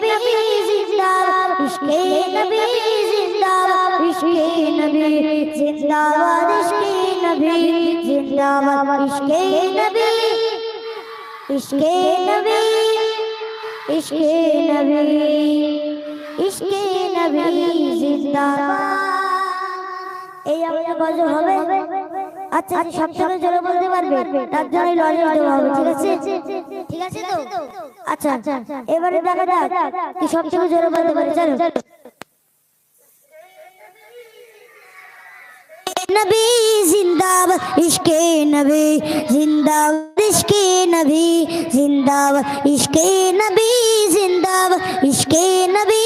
नबी जिंदा इश्के नबी जिंदा इश्के नबी जिंदाबाद इश्के नबी जिंदाबाद इश्के नबी इश्के नबी इश्के नबी इश्के नबी जिंदाबाद এই আমরা বাজু হবে আচ্ছা সব সময় জোরে বলতে পারবে তার জন্য লজে হবে ঠিক আছে আছে তো? আচ্ছা, আচ্ছা, আচ্ছা। এবারে দেখা যাক কি সবথেকে জোরে বলতে পারে নবী জিন্দাবাদ ইশকে নবী জিন্দাবাদ ইশকে নবী জিন্দাবাদ ইশকে নবী জিন্দাবাদ ইশকে নবী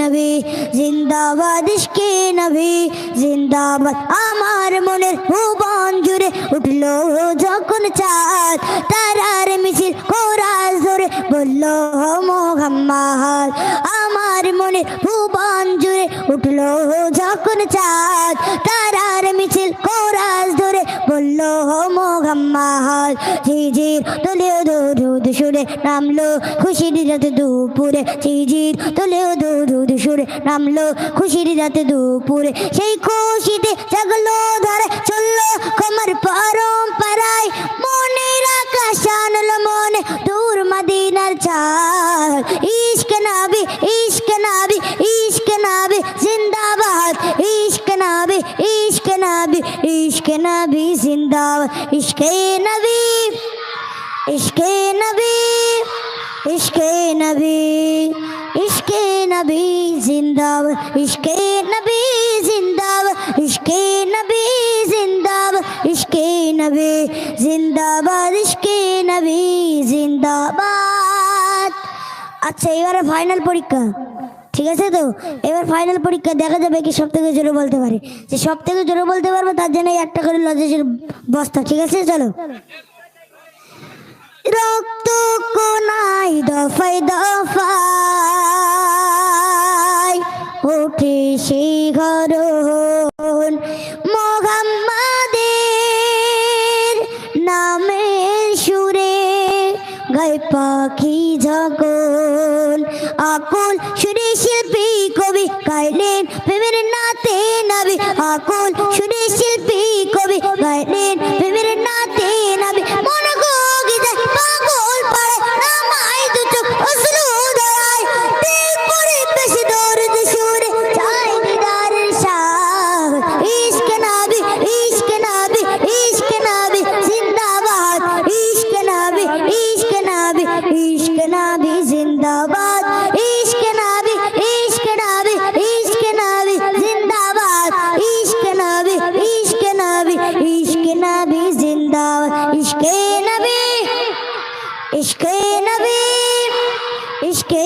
নবী, জিন্দাবাদ ইশকে নবী, জিন্দাবাদ। আমার মনের ভুবন জুড়ে উঠল যখন চাঁদ, তারার মিছিল কোরাজ জোরে বলল মোহাম্মদ, আমার মনে ভুবন জুড়ে উঠল যখন চাঁদ, তারার মিছিল কোরাজ জোরে বলল মোহাম্মদ ঝিঝির তোলেও দৌড় সুরে নামলো। খুশির রাতে দুপুরে ঝিঝির তোলেও দৌড় সুরে নামলো। খুশির রাতে দুপুরে সেই খুশিতে জাগলো, ধরে চলল। ইশক নাবি জিন্দাবাদ ইশকে নবী ইশকে নবী ইশকে নবী ইশকে নবী জিন্দাবাদ ইশকে নবী জিন্দাবাদ ইশকে নবী জিন্দাবাদ ইশকে নবী জিন্দাবাদ ইশকে নবী জিন্দাবাদ আচ্ছা এবারে ফাইনাল পরীক্ষা। ঠিক আছে তো? এবার ফাইনাল পরীক্ষা দেখা যাবে কি সব থেকে জোরে বলতে পারে। যে সব থেকে জোরে বলতে পারব তার জন্য একটা করে লজেজের বস্তা, ঠিক আছে? চলো। রক্ত কোনাই দফাই দফা ওঠে সেই ঘরণ। গাই পাখি যখন আকুল সুরে শিল্পী কবি গাইলেন, প্রেমের নাতে নাবি। আকুল সুরে শিল্পী কবি গাইলেন